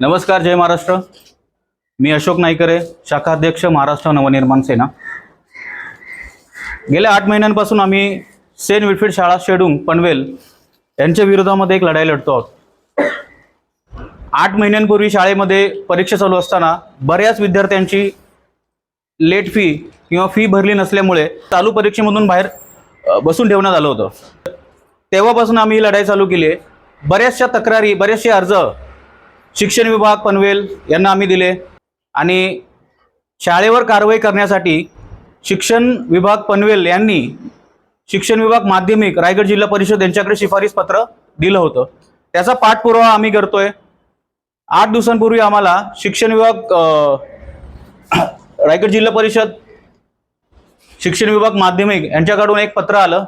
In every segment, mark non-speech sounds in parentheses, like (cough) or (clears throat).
नमस्कार जय महाराष्ट्र. मी अशोक नाईकरे शाखाध्यक्ष महाराष्ट्र नवनिर्माण सेना. गेल्या आठ महिन्यांपासून आम्ही सेंट विटफिड शाळा शेडूंग पनवेल यांच्या विरोधामध्ये एक लढाई लढतो आहोत. आठ महिन्यांपूर्वी शाळेमध्ये परीक्षा चालू असताना बऱ्याच विद्यार्थ्यांची लेट फी किंवा फी भरली नसल्यामुळे चालू परीक्षेमधून बाहेर बसून ठेवण्यात आलं होतं. तेव्हापासून आम्ही ही लढाई चालू केली आहे. बऱ्याचशा तक्रारी बरेचसे अर्ज शिक्षण विभाग पनवेल यांना आम्ही दिले. आणि शाळेवर कारवाई करण्यासाठी शिक्षण विभाग पनवेल यांनी शिक्षण विभाग माध्यमिक रायगड जिल्हा परिषद यांच्याकडे शिफारस पत्र दिलं होतं. त्याचा पाठपुरावा आम्ही करतोय. आठ दिवसांपूर्वी आम्हाला शिक्षण विभाग (clears throat) रायगड जिल्हा परिषद शिक्षण विभाग माध्यमिक यांच्याकडून एक पत्र आलं.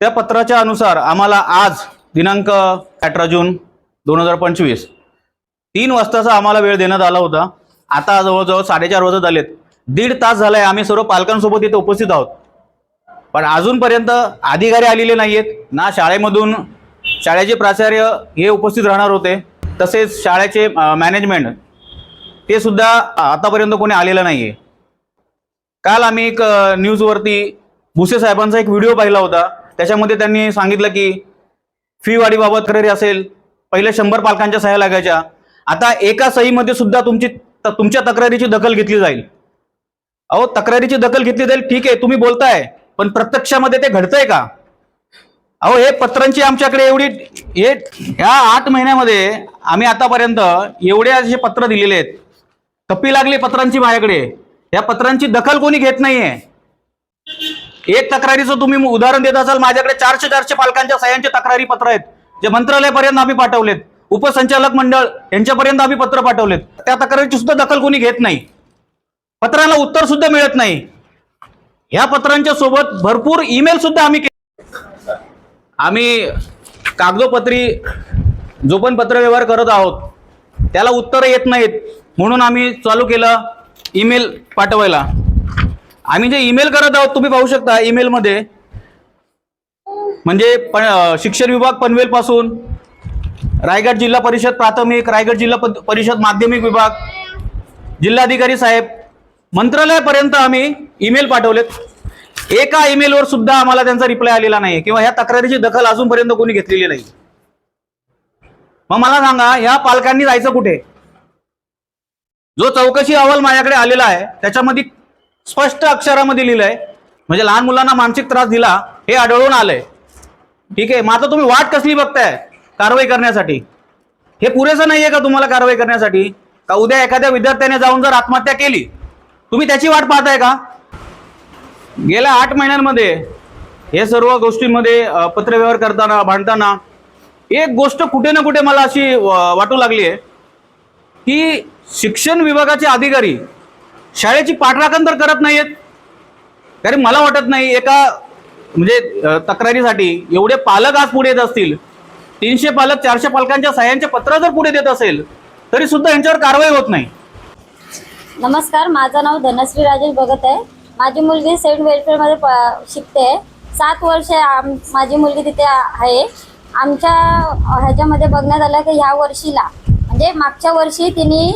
त्या पत्राच्या अनुसार आम्हाला आज दिनांक अठरा जून दोन हजार पंचवीस तीन वाजताचा आम्हाला वेळ देण्यात आला होता. आता जवळजवळ साडेचार वाजत आलेत. दीड तास झालाय आम्ही सर्व पालकांसोबत इथे उपस्थित आहोत. पण अजूनपर्यंत अधिकारी आलेले नाही आहेत ना शाळेमधून शाळेचे प्राचार्य हे उपस्थित राहणार होते. तसेच शाळेचे मॅनेजमेंट ते सुद्धा आतापर्यंत कोणी आलेलं नाही आहे काल आम्ही एक न्यूजवरती भुसे साहेबांचा एक व्हिडिओ पाहिला होता. त्याच्यामध्ये त्यांनी सांगितलं की फी वाढीबाबत तक्रारी असेल पहिले शंभर पालकांच्या सह्या लागायच्या. आता एका सहीमध्ये सुद्धा तुमची तुमच्या तक्रारीची दखल घेतली जाईल. अहो तक्रारीची दखल घेतली जाईल ठीक आहे तुम्ही बोलताय पण प्रत्यक्षामध्ये ते घडतंय का? अहो हे पत्रांची आमच्याकडे एवढी हे ह्या आठ महिन्यामध्ये आम्ही आतापर्यंत एवढे असे पत्र दिलेले आहेत. कपी लागली पत्रांची माझ्याकडे. या पत्रांची दखल कोणी घेत नाहीये. एक तक्रारीचं तुम्ही उदाहरण देत असाल माझ्याकडे चारशे चारशे पालकांच्या सह्यांचे तक्रारी पत्र आहेत जे मंत्रालयापर्यंत आम्ही पाठवलेत. उपसंचालक मंडळ यांच्यापर्यंत आम्ही पत्र पाठवलेत. त्या तक्रारीची सुद्धा दखल कोणी घेत नाही. पत्राला उत्तर सुद्धा मिळत नाही. ह्या पत्रांच्या सोबत भरपूर ईमेल सुद्धा आम्ही आम्ही कागदोपत्री जो पण पत्रव्यवहार करत आहोत त्याला उत्तरं येत नाहीत. म्हणून आम्ही चालू केलं ईमेल पाठवायला. आम्ही जे ईमेल करत आहोत तुम्ही पाहू शकता ईमेलमध्ये म्हणजे प शिक्षण विभाग पनवेलपासून रायगड जिल्हा परिषद प्राथमिक रायगड जिल्हा परिषद माध्यमिक विभाग. जिल्हाधिकारी साहेब मंत्रालयापर्यंत आम्ही ईमेल पाठवलेत. एका ईमेलवर सुद्धा आम्हाला त्यांचा रिप्लाय आलेला नाही किंवा ह्या तक्रारीची दखल अजूनपर्यंत कोणी घेतलेली नाही. मग मला सांगा ह्या पालकांनी जायचं कुठे? जो चौकशी अहवाल माझ्याकडे आलेला आहे त्याच्यामध्ये स्पष्ट अक्षरामध्ये लिहिलंय म्हणजे लहान मुलांना मानसिक त्रास दिला हे आढळून आलंय. ठीक आहे मग आता तुम्ही वाट कसली बघताय? कारवाई करण्यासाठी. हे पुरेसं नाहीये का तुम्हाला कारवाई करण्यासाठी? का उद्या एखाद्या विद्यार्थ्याने जाऊन जर आत्महत्या केली? तुम्ही त्याची वाट पाहताय का? गेल्या आठ महिन्यांमध्ये हे सर्व गोष्टींमध्ये पत्रव्यवहार करताना भांडताना एक गोष्ट कुठे ना कुठे मला अशी वाटू लागली आहे की शिक्षण विभागाचे अधिकारी शाळेची पाठराखण तर करत नाहीयेत. कारण मला वाटत नाही एका म्हणजे तक्रारीसाठी एवढे पालक आज पुढे येत असतील तीनशे पालक चारशे पालकांच्या सह्यांचे पत्र जर पुढे देत असेल तरी सुद्धा यांच्यावर कारवाई होत नाही. नमस्कार माझं नाव धनश्री राजेश भगत आहे. माझी मुलगी सेंट वेलफेअरमध्ये प शिकते सात वर्ष आम माझी मुलगी तिथे आहे. आमच्या ह्याच्यामध्ये बघण्यात आलं की ह्या वर्षीला म्हणजे मागच्या वर्षी तिने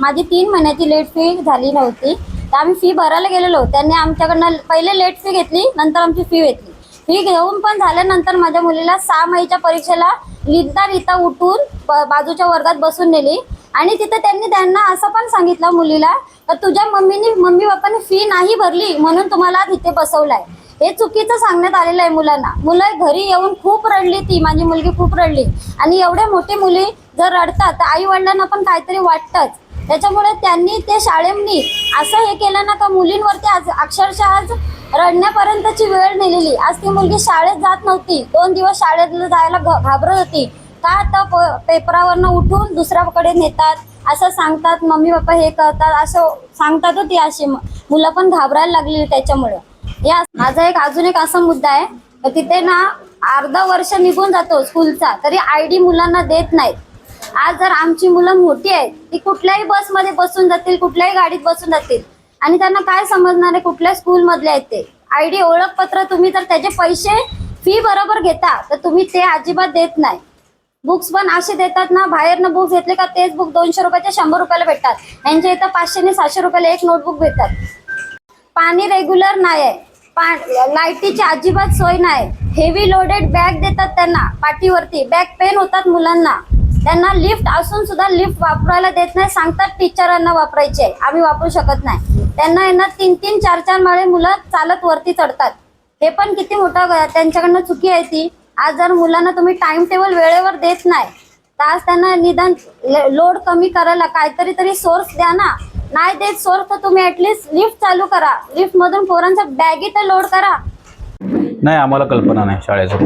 माझी तीन महिन्याची लेट फी झाली नव्हती. तर आम्ही फी भरायला गेलेलो. त्यांनी आमच्याकडनं पहिले लेट फी घेतली नंतर आमची फी घेतली. फी घेऊन पण झाल्यानंतर माझ्या मुलीला सहा महिच्या परीक्षेला लिहिता लिहिता उठून ब- बाजूच्या वर्गात बसून नेली. आणि तिथे त्यांनी त्यांना असं पण सांगितलं मुलीला तर तुझ्या मम्मीनी मम्मी पप्पाने फी नाही भरली म्हणून तुम्हाला तिथे बसवलंय. हे चुकीचं सांगण्यात आलेलं आहे मुलांना. मुलं घरी येऊन खूप रडली ती माझी मुलगी खूप रडली. आणि एवढे मोठे मुली जर रडतात तर आई वडिलांना पण काहीतरी वाटतंच. त्याच्यामुळे त्यांनी ते शाळेनी असं हे केलं ना का मुलींवरती आज अक्षरशः आज रडण्यापर्यंतची वेळ नेलेली. आज ती मुलगी शाळेत जात नव्हती. दोन दिवस शाळेत जायला घाबरत होती. का तर पेपरावरनं उठून दुसऱ्याकडे नेतात? असं सांगतात मम्मी पप्पा हे करतात. असं सांगतात होती अशी मुलं पण घाबरायला लागली त्याच्यामुळे. या माझा एक अजून एक असा मुद्दा आहे. तिथे ना अर्धा वर्ष निघून जातो स्कूलचा. तरी आय डी मुलांना देत नाहीत. आज जर आमची मुलं मोठी आहेत ती कुठल्याही बसमध्ये बसून जातील कुठल्याही गाडीत बसून जातील. आणि त्यांना काय समजणार आहे? कुठल्या स्कूलमधले आहेत ते? आय डी ओळखपत्र तुम्ही तर त्याचे पैसे फी बरोबर घेता तर तुम्ही ते अजिबात देत नाही. बुक्स पण असे देतात ना बाहेरनं बुक्स घेतले का तेच बुक दोनशे रुपयाचे शंभर रुपयाला भेटतात. यांच्या इथं पाचशे आणि सातशे रुपयाला एक नोटबुक भेटतात. पाणी रेग्युलर नाही आहे. पा लाईटीची अजिबात सोय नाही हेवी लोडेड बॅग देतात त्यांना पाठीवरती. बॅग पेन होतात मुलांना. त्यांना लिफ्ट असून सुद्धा लिफ्ट वापरायला देत नाही. सांगतात टीचरांना वापरायचे. आम्ही वापरू शकत नाही. त्यांना यांना तीन तीन चार चार माळे मुलं चालत वरती चढतात. हे पण किती मोठं त्यांच्याकडनं चुकी आहे ती. आज जर मुलांना तुम्ही टाइम टेबल वेळेवर देत नाही तर आज त्यांना निदान लोड कमी करायला काहीतरी तरी सोर्स द्या ना. नाही देत सोर्स तर तुम्ही ऍटलीस्ट लिफ्ट चालू करा. लिफ्ट मधून पोरांचा बॅगी तर लोड करा. नाही आम्हाला कल्पना नाही शाळेचं.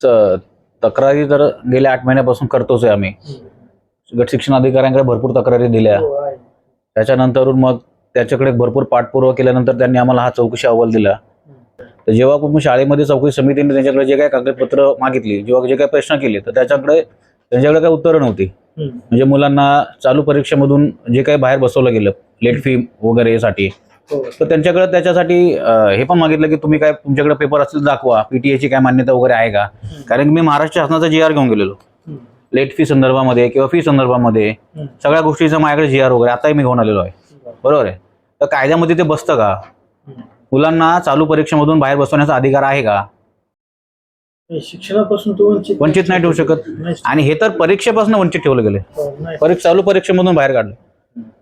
त- तक्रारी तर गेल्या आठ महिन्यापासून करतोच आहे आम्ही. गट शिक्षण अधिकाऱ्यांकडे भरपूर तक्रारी दिल्या. त्याच्यानंतर मग त्याच्याकडे भरपूर पाठपुरावा केल्यानंतर त्यांनी आम्हाला हा चौकशी अहवाल दिला. तर जेव्हा पण शाळेमध्ये चौकशी समितीने त्यांच्याकडे जे काही कागदपत्र मागितली जेव्हा जे काही प्रश्न केले तर त्याच्याकडे त्यांच्याकडे काही उत्तरं नव्हती. म्हणजे मुलांना चालू परीक्षेमधून जे काही बाहेर बसवलं गेलं लेट फी वगैरे साठी तर त्यांच्याकडे त्याच्यासाठी हे पण मागितलं की तुम्ही काय तुमच्याकडे पेपर असतील दाखवा. पीटीएची काय मान्यता वगैरे आहे का? कारण की मी महाराष्ट्र शासनाचा जी आर घेऊन गेलेलो. लेट फी संदर्भामध्ये किंवा फी संदर्भामध्ये सगळ्या गोष्टीचं माझ्याकडे जी आर वगैरे आताही मी घेऊन आलेलो आहे. बरोबर आहे? तर कायद्यामध्ये ते बसतं का? मुलांना चालू परीक्षेमधून बाहेर बसवण्याचा अधिकार आहे का? शिक्षणापासून वंचित नाही ठेवू शकत. आणि हे तर परीक्षेपासून वंचित ठेवलं गेले. हो. परीक्षा चालू परीक्षेमधून बाहेर काढले.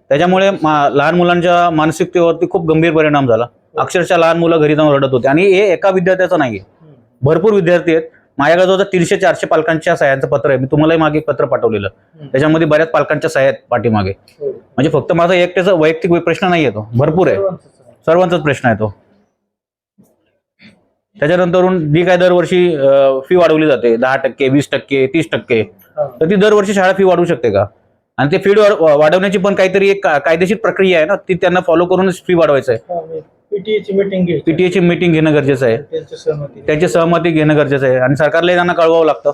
त्याच्यामुळे मा- लहान मुलांच्या मानसिकतेवरती खूप गंभीर परिणाम झाला. अक्षरशः लहान मुलं घरी जाऊन रडत होते. आणि हे एका विद्यार्थ्याचं नाहीये. हम्म. भरपूर विद्यार्थी आहेत. माझ्याकडे जवळ तीनशे चारशे पालकांच्या सह्यांचं पत्र आहे. मी तुम्हालाही मागे पत्र पाठवलेलं. त्याच्यामध्ये बऱ्याच पालकांच्या सह्या आहेत पाठीमागे. हो. म्हणजे फक्त माझा एकट्याचा वैयक्तिक प्रश्न नाही येतो भरपूर आहे. सर्वांचंच आहे. प्रश्न आहे तो. त्याच्यानंतरून जी काय दरवर्षी फी वाढवली जाते. दहा टक्के वीस टक्के तीस टक्के. तर ती दरवर्षी शाळा फी वाढवू शकते का? आणि ते फी वाढवण्याची पण काहीतरी एक कायदेशीर प्रक्रिया आहे ना ती त्यांना फॉलो करूनच फी वाढवायचं आहे. हा, मी PTA ची मीटिंग पीटीएची मीटिंग घेणं गरजेचं आहे. त्यांची सहमती. घेणं गरजेचं आहे. आणि सरकारला त्यांना कळवावं लागतं.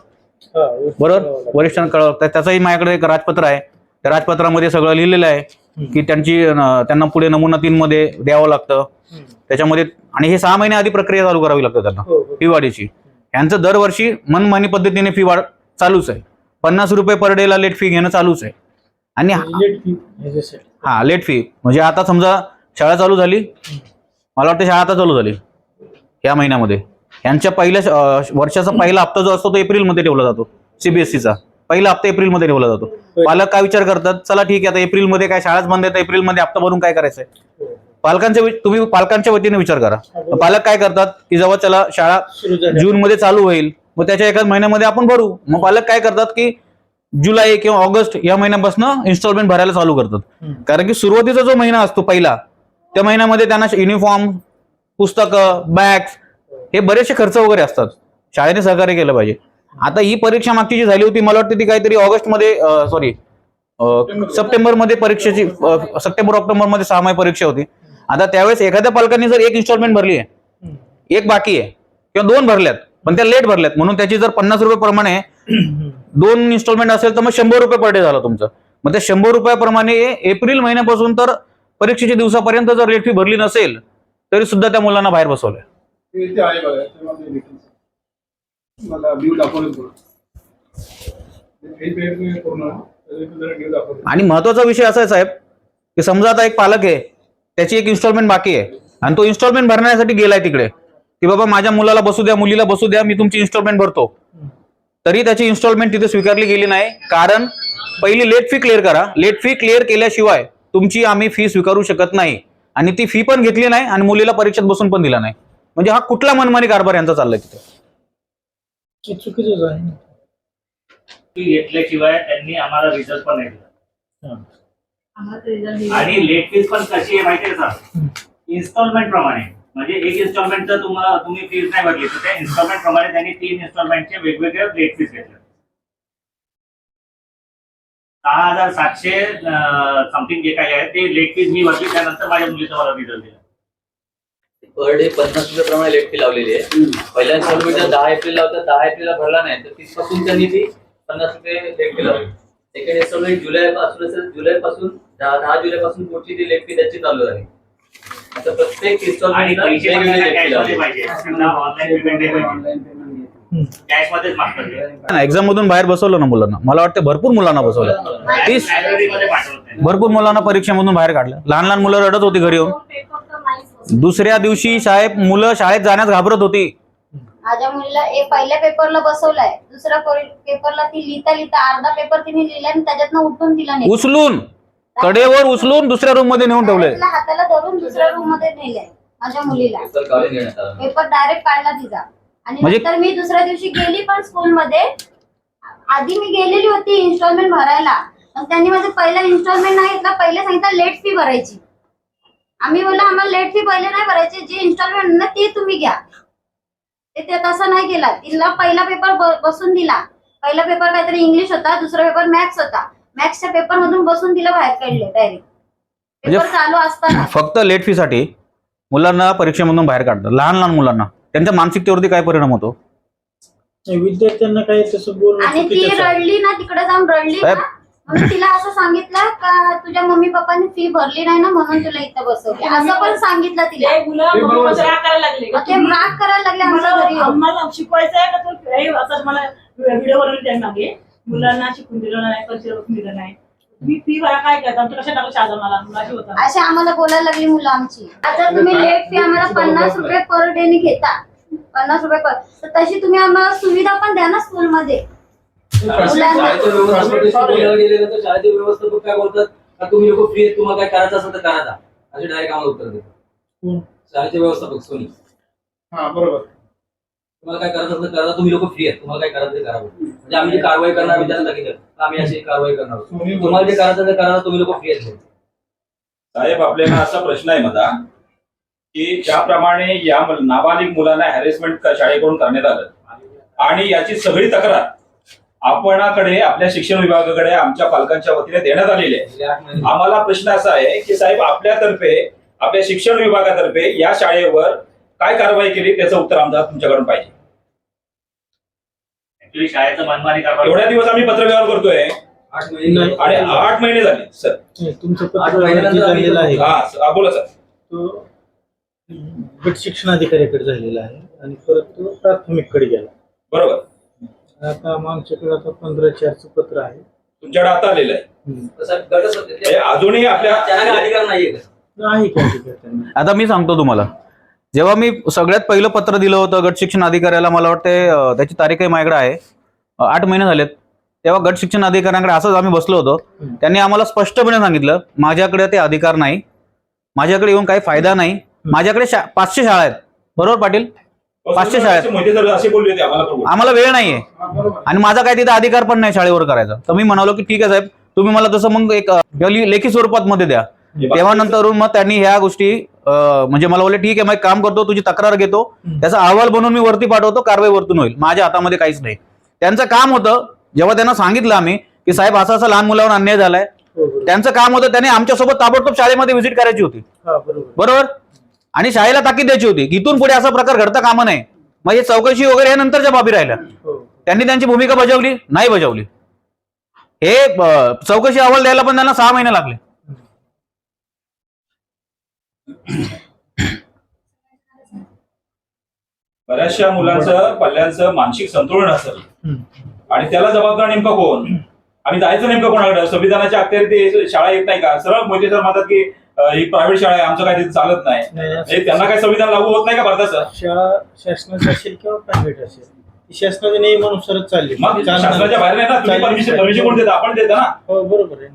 बरोबर? वरिष्ठांना कळवावं लागतं. त्याचंही माझ्याकडे एक राजपत्र आहे. त्या राजपत्रामध्ये सगळं लिहिलेलं आहे की त्यांची त्यांना पुढे नमुना तीन मध्ये द्यावं लागतं. त्याच्यामध्ये आणि हे सहा महिने आधी प्रक्रिया चालू करावी लागते त्यांना हो, हो. फी वाढीची. यांचं दरवर्षी मनमानी पद्धतीने फी वाढ चालूच आहे. पन्नास रुपये पर डेला लेट फी घेणं चालूच आहे. आणि हा- ह्याच्यासाठी. हा लेट फी म्हणजे आता समजा शाळा चालू झाली मला वाटतं शाळा आता चालू झाली या महिन्यामध्ये. यांच्या पहिल्या वर्षाचा पहिला हप्ता जो असतो तो एप्रिलमध्ये ठेवला जातो सीबीएसईचा पहिला हप्ता एप्रिलमध्ये ठेवला जातो. पालक काय विचार करतात? चला ठीक आहे आता एप्रिलमध्ये काय शाळाच बंद आहे एप्रिलमध्ये हप्ता भरून काय करायचंय. पालकांच्या तुम्ही पालकांच्या वतीने विचार करा. पालक काय करतात? की जेव्हा त्याला शाळा जून मध्ये चालू होईल मग त्याच्या एकाच महिन्यामध्ये आपण भरू. मग पालक काय करतात की जुलै किंवा ऑगस्ट या महिन्यापासून इन्स्टॉलमेंट भरायला चालू करतात. कारण की सुरुवातीचा जो महिना असतो पहिला त्या महिन्यामध्ये त्यांना युनिफॉर्म पुस्तकं बॅग्स हे बरेचसे खर्च वगैरे असतात शाळेने सहकार्य केलं पाहिजे आता ही परीक्षा मागची जी झाली होती मला वाटतं ती काहीतरी ऑगस्टमध्ये सॉरी सप्टेंबरमध्ये परीक्षेची अं, सप्टेंबर ऑक्टोबरमध्ये सहामाही परीक्षा होती आता त्यावेळेस एखाद्या पालकांनी जर एक इन्स्टॉलमेंट भरली आहे. एक बाकी आहे किंवा दोन भरल्यात पण त्या लेट भरल्यात म्हणून त्याची जर पन्नास रुपये प्रमाणे. दोन इन्स्टॉलमेंट असेल तर मग शंभर रुपये पर डे झालं तुमचं. मग त्या शंभर रुपयाप्रमाणे एप्रिल महिन्यापासून तर परीक्षेच्या दिवसापर्यंत जर लेट फी भरली नसेल तरी सुद्धा त्या मुलांना बाहेर बसवलंय. आणि महत्त्वाचा विषय असा आहे साहेब की समजा आता एक पालक आहे त्याची एक इन्स्टॉलमेंट बाकी आहे आणि तो इन्स्टॉलमेंट भरण्यासाठी गेलाय तिकडे की बाबा माझ्या मुलाला बसू द्या मुलीला बसू द्या मी तुमची इन्स्टॉलमेंट भरतो. तरी त्याची इन्स्टॉलमेंट तिथे स्वीकारली गेली नाही. कारण पहिली लेट फी क्लिअर करा. लेट फी क्लिअर केल्याशिवाय तुमची आम्ही फी स्वीकारू शकत नाही. आणि ती फी पण घेतली नाही आणि मुलीला परीक्षेत बसून पण दिला नाही. म्हणजे हा कुठला मनमानी कारभार यांचा चाललाय तिथे? आहे. घेतल्याशिवाय त्यांनी आम्हाला रिझल्ट पण नाही दिला. हा. आणि लेट फीस पण कशी आहे माहितीये का? इन्स्टॉलमेंट प्रमाणे. म्हणजे एक इन्स्टॉलमेंट जर तुम्हाला तुम्ही फीस नाही भरली तर त्या इन्स्टॉलमेंट प्रमाणे त्यांनी तीन इन्स्टॉलमेंटचे वेगवेगळे लेट फीस घेतले. सहा हजार सातशे समथिंग जे काही आहे ते लेट फीस मी भरली त्यानंतर माझ्या मुलीचा मला रिझल्ट दिला. पर डे पन्नास रुपये प्रमाणे लेट फी लावलेली आहे. पहिल्या इन्स्टॉलमेंट दहा एप्रिलला होता दहा एप्रिलला भरला नाही तर तीसपासून त्यांनी ती पन्नास रुपये लेट फी लावली. सेकंड इन्स्टॉलमेंट जुलै पासून जुलै पासून दहा दहा जुलै पासून पुढची ती लेट फी त्याची चालू झाली. प्रत्येक इन्स्टॉलमेंट. एक्झाम मधून बाहेर बसवलं ना मुलांना? मला वाटतं भरपूर मुलांना बसवलं. तीस भरपूर मुलांना परीक्षेमधून बाहेर काढलं. लहान लहान मुलं रडत होती घरी येऊन. दुसऱ्या दिवशी शाळेत मुलं शाळेत जाण्यास घाबरत होती. माझ्या मुलीला एक पहिल्या पेपरला बसवलाय. दुसऱ्या पर- पेपरला ती लिहिता लिहिता अर्धा पेपर तिने लिहिला आणि त्याच्यातनं उठून दिला नाही उचलून. कडेवर उचलून दुसऱ्या रूममध्ये नेऊन ठेवले तिला हाताला धरून दुसऱ्या रूममध्ये नेलंय माझ्या मुलीला. तर काढून घेण्यात आला. पेपर डायरेक्ट काढला तिचा. आणि म्हणजे- नंतर मी दुसऱ्या दिवशी गेली पण स्कूलमध्ये आधी मी गेलेली होती इन्स्टॉलमेंट भरायला. पण त्यांनी माझं पहिला इन्स्टॉलमेंट नाही घेतला पहिले सांगितलं लेट फी भरायची. आम्ही बोललो आम्हाला लेट फी पहिले नाही भरायची जी इन्स्टॉलमेंट ना ती तुम्ही घ्या. ते ते तसं नाही केला. तिला पहिला पेपर बसून दिला. पहिला पेपर काहीतरी इंग्लिश होता दुसरा पेपर मॅथ्स होता. मॅथ्सच्या पेपर मधून बसून तिला बाहेर काढले डायरेक्ट पेपर म्हणजे- चालू असताना. (laughs) फक्त लेट फी साठी मुलांना परीक्षेमधून बाहेर काढतात लहान लहान मुलांना. त्यांच्या मानसिकतेवरती काय परिणाम होतो? नाही, विद्यार्थ्यांना काही तसं बोलणं आणि ती आहे. रडली ना तिकडे जाऊन रडली ना साहेब. म्हणून तिला असं सांगितलं का तुझ्या मम्मी पप्पांनी फी भरली नाही ना म्हणून तुला इथं बसवली. असं पण सांगितलं तिला. मुलं बरोबर आहे. राग करायला लागले मग ते राग करायला लागले आमच्या घरी मला येऊन. आम्हाला शिकवायचं आहे का तो? हे असं मला व्हिडिओ बनवून मागे. मुलांना शिकून दिलं नाही कल्चर दिलं नाही. मी फी भरा काय करता? आमच्या कशा टाकलं शाळा मला? मुलाशी होता. अशी आम्हाला बोलायला लागली मुलं आमची. आता तुम्ही लेट फी आम्हाला पन्नास रुपये पर डे ने घेता. पन्नास रुपये पर तर तशी तुम्ही आम्हाला सुविधा पण द्या ना स्कूलमध्ये शाळेच्या शाळेचे व्यवस्थापक काय बोलतात? का तुम्ही लोक फ्री तुम्हाला काय करायचं असेल तर करा जा. असे डायरेक्ट आम्हाला उत्तर देतात. कोण? शाळेचे व्यवस्थापक सोनी. हा बरोबर. तुम्हाला काय करायचं असेल तर करा. तुम्ही लोक फ्री आहेत. तुम्हाला काय करायचं ते करा म्हणजे आम्ही जी कारवाई करणार आम्ही त्यांना सांगितलं आम्ही अशी कारवाई करणार तुम्हाला जे करायचं ते करा तुम्ही लोक फ्री आहेत साहेब आपल्याला असा प्रश्न आहे माझा की ज्याप्रमाणे या मुल- नाबालिक मुलांना हॅरेसमेंट शाळेकडून करण्यात आलं आणि याची सगळी तक्रार आपणाकडे आपल्या शिक्षण विभागाकडे आमच्या पालकांच्या वतीने देण्यात आलेली आहे. आम्हाला प्रश्न असा आहे की साहेब आपल्यातर्फे आपल्या शिक्षण विभागातर्फे या शाळेवर काय कारवाई केली त्याचं उत्तर आमचा तुमच्याकडून पाहिजे. ऍक्च्युली शाळेचं मनमानी कारभार एवढ्या दिवस आम्ही पत्रव्यवहार करतोय. आठ महिने आणि आठ महिने झाले सर. नाही, तुमचं आठ पत्र महिन्यानंतर वरती झालेलं आहे. हा स- हा, बोला सर. तो गट शिक्षणाधिकाऱ्याकडे झालेला आहे आणि परत तो प्राथमिककडे गेला. बरोबर. आता आमच्याकडे आता पंधरा चारचं पत्र आहे. तुमच्याकडे आता आलेलं आहे. हम्म. तसं हे अजूनही आपल्या त्यांना अधिकार नाहीये का? आहे का आता मी सांगतो तुम्हाला. जेव्हा मी सगळ्यात पहिलं पत्र दिलं होतं गट शिक्षण अधिकाऱ्याला मला वाटते त्याची तारीखही माझ्याकडे आहे. आठ महिने झालेत. तेव्हा गट शिक्षण अधिकाऱ्यांकडे असंच आम्ही बसलो होतो. त्यांनी आम्हाला स्पष्टपणे सांगितलं माझ्याकडे ते अधिकार नाही. माझ्याकडे येऊन काही फायदा नाही. माझ्याकडे शा- पाचशे शाळा आहेत. बरोबर पाटील? पाचशे शाळेत. मोहिते सर असे बोलले होते आम्हाला वेळ नाहीये. आणि माझा काय तिथे अधिकार पण नाही शाळेवर करायचा. तर मी म्हणालो की ठीक आहे साहेब तुम्ही मला तसं मग एक लेखी स्वरूपात मध्ये द्या. तेव्हा नंतर मग त्यांनी ह्या गोष्टी म्हणजे मला बोलले ठीक आहे मग एक काम करतो तुझी तक्रार घेतो. त्याचा अहवाल बनवून मी वरती पाठवतो कारवाई वरतून होईल. माझ्या हातामध्ये काहीच नाही. त्यांचं काम होतं जेव्हा त्यांना सांगितलं आम्ही की साहेब असा असा लहान मुलावर अन्याय झालाय. हो त्यांचं काम होतं त्यांनी आमच्यासोबत ताबडतोब शाळेमध्ये व्हिजिट करायची होती. हा बरोबर. आणि शाळेला ताकीद द्यायची होती. की इथून पुढे असा प्रकार घडता कामा नये. मग हे चौकशी वगैरे या नंतरच्या बाबी राहिल्या. हो. त्यांनी त्यांची भूमिका बजावली नाही बजावली. हे चौकशी अहवाल द्यायला पण त्यांना सहा महिने लागले. बऱ्याचशा मुलांचं पल्ल्यांचं मानसिक संतुलन असेल. आणि त्याला जबाबदार नेमकं कोण? आम्ही जायचं नेमकं कोणाकडे? संविधानाच्या अखेर ते शाळा येत नाही का? सरळ मोदी सर म्हणतात की ही प्रायव्हेट शाळा आहे आमचं काय तिथे चालत नाही. म्हणजे त्यांना काय संविधान लागू होत नाही का भारताचं? शाळा शासनाची असेल किंवा प्रायव्हेट असेल शासनाच्या नियमानुसारच चालली. मग. शासनाच्या बाहेर नाही ना? परमिशन. परमिशन कोण देता? आपण देता ना. हो बरोबर आहे.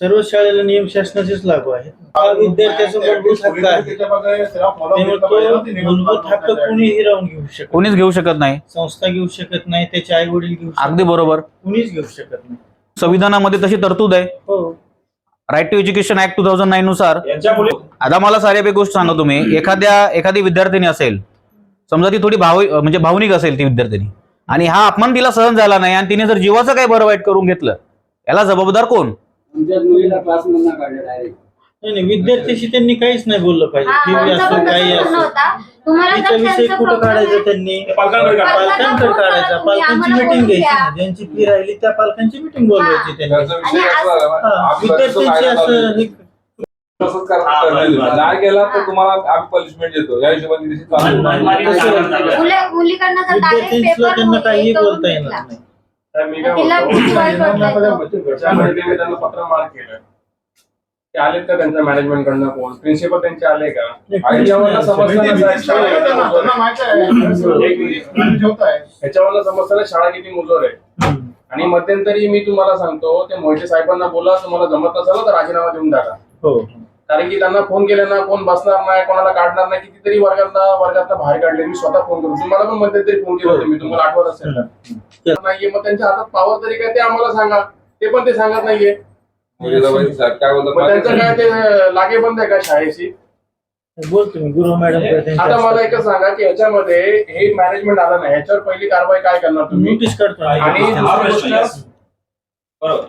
सर्व शाळेला नियम शासनाचेच लागू आहेत. हा विद्यार्थ्याचा मूलभूत हक्क आहे. त्यामुळे तो मूलभूत हक्क राहून घेऊ शकत कोणीच घेऊ शकत नाही. संस्था घेऊ शकत नाही त्याचे आई वडील घेऊ शकत अगदी बरोबर. कुणीच घेऊ शकत नाही. संविधानामध्ये तशी तरतूद आहे. हो. Right to education act two thousand nine नुसार यांच्या मुले आता मला सारी एक गोष्ट सांगा तुम्ही. एखाद्या एखादी विद्यार्थिनी असेल समजा ती थोडी भाव म्हणजे भावनिक असेल ती विद्यार्थिनी आणि हा अपमान तिला सहन झाला नाही आणि तिने जर जीवाचं काही बरं वाईट करून घेतलं याला जबाबदार कोण? नाही नाही विद्यार्थ्याशी त्यांनी काहीच नाही बोललं पाहिजे. हा, आमचं असं पण काही तसंच असं. होतं. तुम्हाला जर तिचा विषय त्यांचा कुठं problem काढायचा त्यांनी? पालकांकडे काढा. पालकांकडे काढायचा. तुम्ही, पालकांची आम्हाला मिटिंग बोलून घ्यायची घ्या. ज्यांची फी राहिली त्या पालकांची मिटिंग बोलवायची त्यांनी. त्याचा विषय आणि असा असं- आहे, हा, आम्ही विद्यार्थ्यांची कायदा असं. हे तसंच करा- हा. नाही. केला तर तुम्हाला आम्ही पनिशमेंट देतो. या हिशोबाने दिवशी चालू मन- मनमानी असं- कारभार चालू आहे. मुले मुलीकडनं जर direct विद्यार्थ्यांना paper त्यांना काही करून बोलता येणार. नाही. मी काय त्यांना पत्र मार्क केलं ते आलेत का त्यांच्या मॅनेजमेंट कडनं कोण? प्रिन्सिपल त्यांचे आले का? शाळा किती मुजोर आहे. एक मिनिट. याच्यावरनं समजतं ना शाळा किती मुजोर आहे. आणि मध्यंतरी मी तुम्हाला सांगतो ते मोहिते साहेबांना बोला तुम्हाला जमत नसेल तर राजीनामा देऊन टाका. हो. कारण की त्यांना फोन केले ना कोण बसणार नाही कोणाला काढणार नाही कितीतरी वर्गातला वर्गातला बाहेर काढले. मी स्वतः फोन करून तुम्हाला पण मध्यंतरी फोन केला होता मी तुम्हाला आठवत असेल तर. नाहीये मग त्यांच्या हातात पावर तरी काय ते आम्हाला सांगा. ते पण ते सांगत नाहीये. मग त्यांचं काय ते लागे बंद आहे का शाळेशी बोल तुम्ही गुरु मॅडम आता मला एकच सांगा की याच्यामध्ये हे मॅनेजमेंट आलं नाही. ह्याच्यावर पहिली कारवाई काय करणार तुम्ही? आणि हा. बरोबर.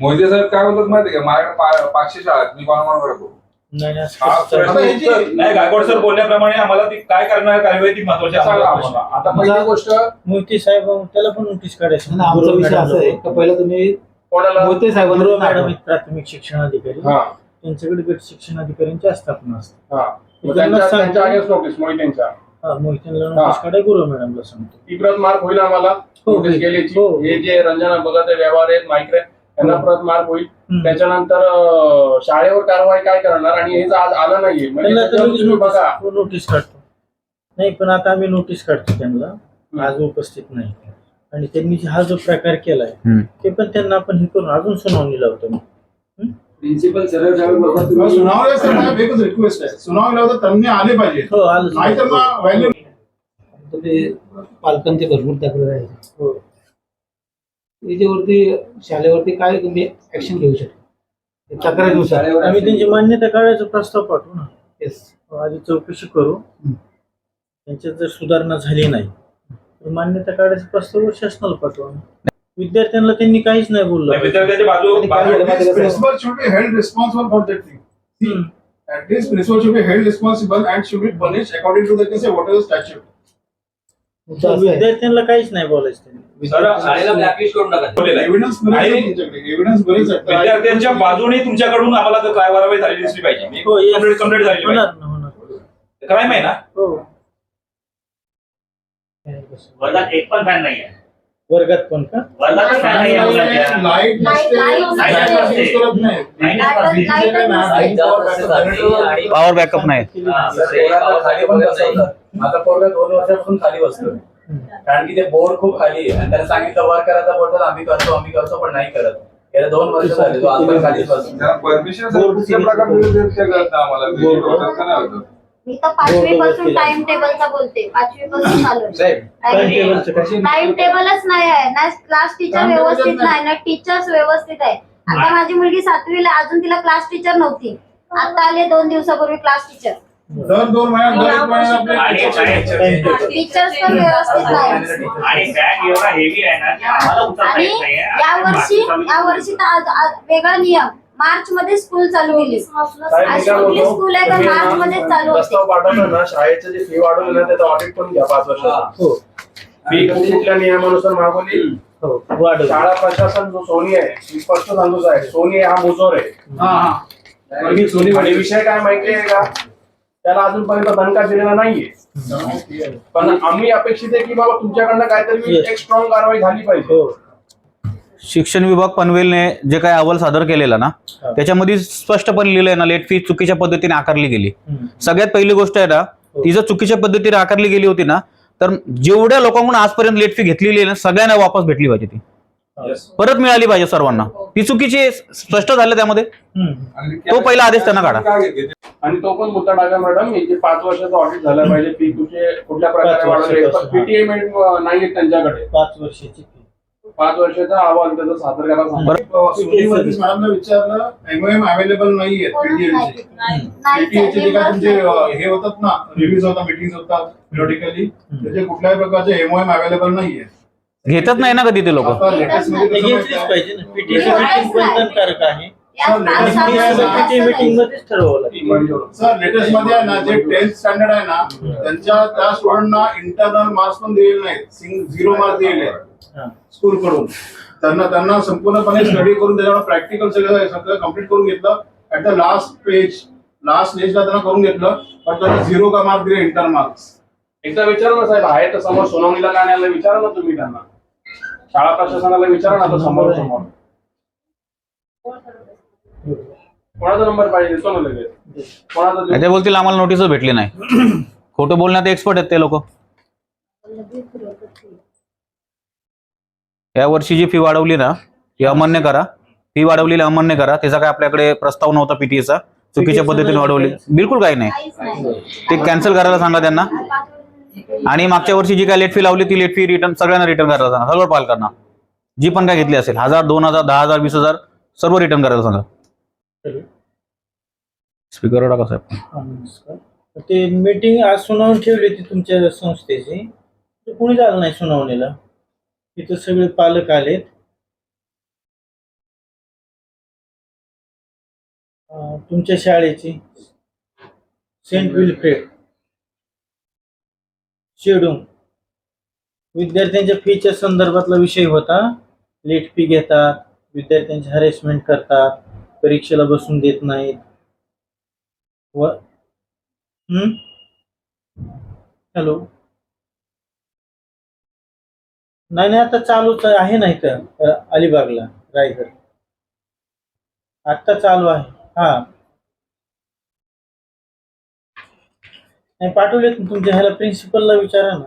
मोहिते साहेब काय बोलतात माहिती का? माझ्याकडे पाचशे शाळा आहेत. मी कोणाला करतो नाही हा, आता गायकवाड सर बोलण्याप्रमाणे आम्हाला ती काय करणार कारवाई ती महत्वाची आहे. सांगा आम्हाला. आता पहिली गोष्ट मोहिते साहेब त्याला पण नोटीस काढायची. आमचा विषय असा आहे का पहिलं तुम्ही कोणाला मोहिते साहेबांना गुरु मॅडम प्राथमिक शिक्षणाधिकारी हा. त्यांच्याकडे गट शिक्षणाधिकाऱ्यांची स्थापना असते. हा. मग त्यांच्या नोटीस मोहितेंच्या. हा मोहितेला नोटीस काढाय गुरु मॅडमला सांगतो. ती प्रत मार्क होईल आम्हाला. हो, नोटीस होईल. केल्याची हो. हे जे रंजना बघत आहे व्यवहार आहेत मायक्रे त्यांना. प्रत मार्क होईल. त्याच्यानंतर शाळेवर कारवाई काय करणार? आणि हे आज आलं नाहीये. म्हणजे तर बघा. नोटीस हो, नोटीस काढतो. नाही पण आता आम्ही नोटीस काढतो त्यांना. आज उपस्थित नाही. आणि त्यांनी हा जो प्रकार केलाय. ते पण त्यांना आपण हे करून अजून सुनावणी लावतो. मी प्रिन्सिपल सरळ हो, एकच रिक्वेस्ट आहे. सुनावले तर त्यांनी आले पाहिजे. हो आलं. व्हॅल्यू तुम्ही पालकांचे भरपूर तक्रार आहे हो. याच्यावरती शाळेवरती काय तुम्ही ऍक्शन घेऊ शकता तक्रारीनुसार आम्ही त्यांची मान्यता काढायचा प्रस्ताव पाठवू ना Yes. आधी चौकशी करू त्यांच्यात जर सुधारणा झाली नाही तर मान्यता काढायचा प्रस्ताव शासनाला पाठवू. विद्यार्थ्यांना त्यांनी काहीच नाही बोललं बाजू principal should be held responsible for that thing. At least principal should be held responsible and should be punished according to the can say what is the statute. विद्यार्थ्यांना काहीच नाही बोलायचं एव्हिडन्स बरेच. विद्यार्थ्यांच्या बाजूने तुमच्याकडून आम्हाला तर काय कारवाई झालेली दिसली पाहिजे. हो yes. कंप्लीट कंप्लीट झालेली होणार पाहिजे. ना होणार. क्राईम आहे ना? हो. वर्गात एक पण फॅन नाही आहे वर्गात पण का? वर्गात फॅन नाही आहे मुलाच्या. Light नसते, Light light नसते. use करत नाही. नाही Light- नसते. light नसते. जात असेल आणि- पॉवर बॅकअप नाही. हा. माझा पोरगा दोन वर्षापासून खाली बसतोय. कारण की ते बोर्ड खूप खाली आहे. आणि त्याला सांगितलं वर करायचा बोलतात आम्ही करतो आम्ही करतो पण नाही करत. गेल्या दोन वर्ष झाले तो आज पण खालीच बसतो परमिशन आम्हाला. मी तर पाचवी पासून टाइम टेबलचा बोलते. पाचवी पासून चालू टाइम टेबलचं नाही? आहे. ना क्लास टीचर व्यवस्थित नाही. ना टीचर्स व्यवस्थित आहे. आता माझी मुलगी सातवीला अजून तिला क्लास टीचर नव्हती. आता आले दोन दिवसापूर्वी क्लास टीचर दर दोन महिन्यात दर एक महिन्यात आणि आपले टीचर्स पण व्यवस्थित नाही आणि बॅग एवढा हेवी आहे ना की आम्हाला उचलता आणि येत नाहीये. या वर्षी या वर्षी तर आज- आज वेगळा नियम. मार्च मध्ये स्कूल चालू केली. साहेब, मी अशी काय कुठली बोलतो? स्कूल आहे का तुम्ही ना मार्च मध्ये चालू होते. प्रस्ताव पाठवला ना शाळेचं जे फी वाढवलं ना त्याचं ऑडिट पण घ्या पाच वर्षाचा. हो. फी कुठल्या नियमानुसार मागवली. हो. शाळा प्रशासन जो सोनी आहे मी स्पष्ट सांगतोच आहे सोनी हा मुजोर आहे. आणि सोनी म्हणजे विषय काय माहिती आहे का? त्याला अजूनपर्यंत दणका दिलेला नाहीये पण आम्ही अपेक्षित आहे की बाबा तुमच्याकडनं काहीतरी. एक स्ट्रॉंग कारवाई झाली पाहिजे हो शिक्षण विभाग पनवेलने जे काही अहवाल सादर केलेला ना हा. त्याच्यामध्ये स्पष्टपणे लिहिलंय ना लेट फी चुकीच्या पद्धतीने आकारली गेली. सगळ्यात पहिली गोष्ट आहे ना ती जर चुकीच्या पद्धतीने आकारली गेली होती ना तर जेवढ्या लोकांकडून आजपर्यंत लेट फी घेतलेली आहे ना सगळ्यांना वापस भेटली पाहिजे ती परत मिळाली पाहिजे सर्वांना. ती चुकीची स्पष्ट झालं त्यामध्ये? तो पहिला आदेश त्यांना काढा. आणि तो पण मुद्दा टाका मॅडम. हे जे पाच वर्षाचं ऑडिट झालं पाहिजे कुठे कुठल्या प्रकारे हा. पीटीए नाही त्यांच्याकडे. पाच वर्षाची. पाच वर्षाचा अहवाल त्याचा सादर करायला विचारलं एमओएम अवेलेबल नाहीये पीटीएचे जे काय तुमचे हे होतात ना रिव्ह्यूज होतात मिटिंग होतात पिरियडिकली त्याचे कुठल्याही प्रकारचे एमओएम अवेलेबल नाहीये. घेतच नाही ना कधी ते लोक? घेतलीच पाहिजे ना. पीटीसी. मीटिंग बंधनकारक आहे? सर लेटेस्टमध्ये आहे ना जे टेन्थ स्टँडर्ड आहे ना त्यांच्या त्या स्टुडंटना इंटरनल मार्क्स पण दिलेले नाहीत. झिरो मार्क्स दिलेले. स्कूल कडून. त्यांना त्यांना संपूर्णपणे स्टडी करून त्याच्यावर प्रॅक्टिकल सगळं सगळं कंप्लीट करून घेतलं. At the last page last पेजला त्यांना करून घेतलं. पण त्यांना झिरो का मार्क दिले इंटर मार्क्स एकदा विचारा ना साहेब आहे तर समोर सुनावणीला काय आलं विचारा ना तुम्ही त्यांना. शाळा प्रशासनाला विचारा ना आता समोर समोर. कोणाचा नंबर पाहिजे? देतो ना लगेच. कोणाचा देऊ? ते बोलतील आम्हाला नोटीसच भेटली नाही. (clears throat) खोटं बोलण्यात एक्सपर्ट आहेत ते लोक. या वर्षी जी फी वाढवली ना ती अमान्य करा. फी वाढवलेली अमान्य करा. त्याचा काय आपल्याकडे प्रस्ताव नव्हता पीटीएचा चुकीच्या पद्धतीने वाढवली. बिलकुल काही नाही. ते कॅन्सल करायला सांगा त्यांना. आणि मागच्या वर्षी जी काय लेट फी लावली ती लेट फी रिटर्न सगळ्यांना रिटर्न करायला सांगा. सर्व पालकांना जी पण काय घेतली असेल हजार दोन हजार दहा हजार वीस हजार सर्व रिटर्न करायला सांगा. स्पीकर टाका साहेब ते मीटिंग आज सुनावून ठेवली होती तुमच्या संस्थेची. तर कोणी झालं नाही सुनावणीला. तिथं सगळे पालक आलेत. तुमच्या शाळेची. सेंट विल्फ्रेड शेडूम विद्यार्थ्यांच्या फीच्या संदर्भातला विषय होता. लेट फी घेतात. विद्यार्थ्यांची हॅरेसमेंट करतात. परीक्षेला बसून देत नाहीत. व हॅलो नाही नाही आता चालूच आहे नाही का अलिबागला रायगड. आत्ता चालू आहे. हा. नाही पाठवलेत ना तुमच्या ह्याला प्रिन्सिपलला विचारा ना.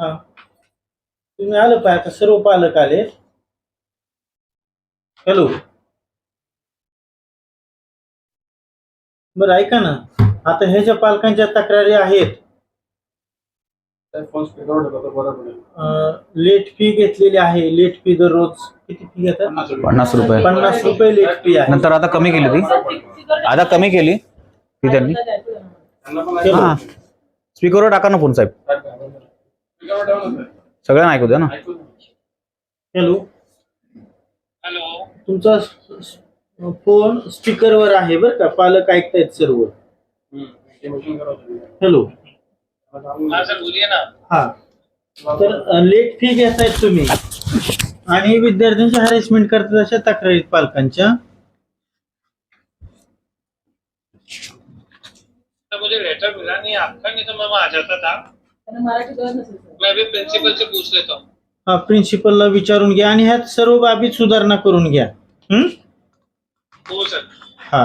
हा. तुम्ही आलं पाय आता सर्व पालक आले. हॅलो बरं ऐका ना. आता ह्या ज्या पालकांच्या तक्रारी आहेत लेट फी घेतलेली आहे. लेट फी दररोज किती फी घेतात? पन्नास रुपये. पन्नास रुपये. लेट फी आहे. नंतर आता कमी केली ती. आता कमी केली. त्यांनी. हा. स्पीकरवर टाका ना फोन साहेब. सगळ्यांना ऐकू द्या ना. हॅलो. तुमचा फोन स्पीकरवर आहे बरं का? पालक ऐकतायत सर्व. हॅलो. हा सर बोलिए ना. हा. तर लेट फी घेतायत तुम्ही. आणि विद्यार्थ्यांची हॅरेसमेंट करतात अशा तक्रारी आहेत पालकांच्या. मुझे लेटर मिला नहीं आपका नहीं तो मैं वहाँ आ जाता था. मैं अभी प्रिंसिपल से पूछ लेता. हूँ हा प्रिन्सिपलला विचारून घ्या आणि ह्यात सर्व बाबीत सुधारणा करून घ्या. हम्म हो सर. हा.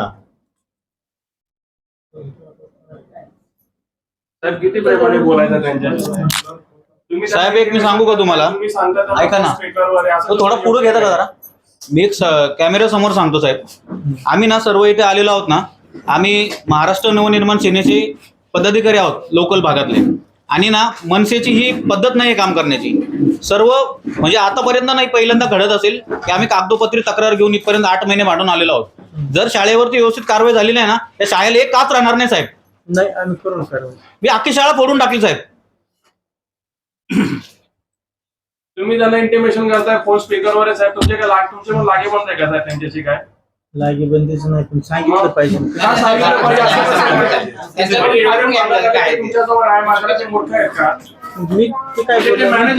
साहेब किती प्रेमाने बोलायचं त्यांच्या? तुम्ही साहेब, एक मी सांगू का तुम्हाला? तुम्ही सांगता तर ऐका ना. स्पीकरवर आहे, असं तो थोडा पुढे घेता का जरा? मी एक कॅमेरा समोर सांगतो साहेब. आम्ही ना सर्व इथे आलेलो आहोत ना आम्ही महाराष्ट्र नवनिर्माण सेनेचे पदाधिकारी आहोत लोकल भागातले. आणि ना मनसेची ही पद्धत नाही काम करण्याची. सर्व म्हणजे आतापर्यंत नाही पहिल्यांदा घडत असेल की आम्ही कागदोपत्री तक्रार घेऊन इथपर्यंत आठ महिने भांडून आलेलो आहोत. जर शाळेवरती व्यवस्थित कारवाई झाली नाही ना त्या शाळेला एक काच राहणार नाही साहेब. नाही आम्ही मी अख्खी शाळा फोडून टाकली साहेब. तुम्ही त्यांना इंटिमेशन करताय फोन स्पीकरवर आहे साहेब. तुमचे काय लाग तुमचे पण लागे बंद आहे का साहेब त्यांच्याशी काय? लागेबंदीचं नाही पण सांगितलं पाहिजे का सांगितलं पाहिजे असं कसं? एवढे पालक आहेत, तुमच्याजवळ आहे माझ्याकडे ते मूर्ख आहेत का मी ते काय बोललो?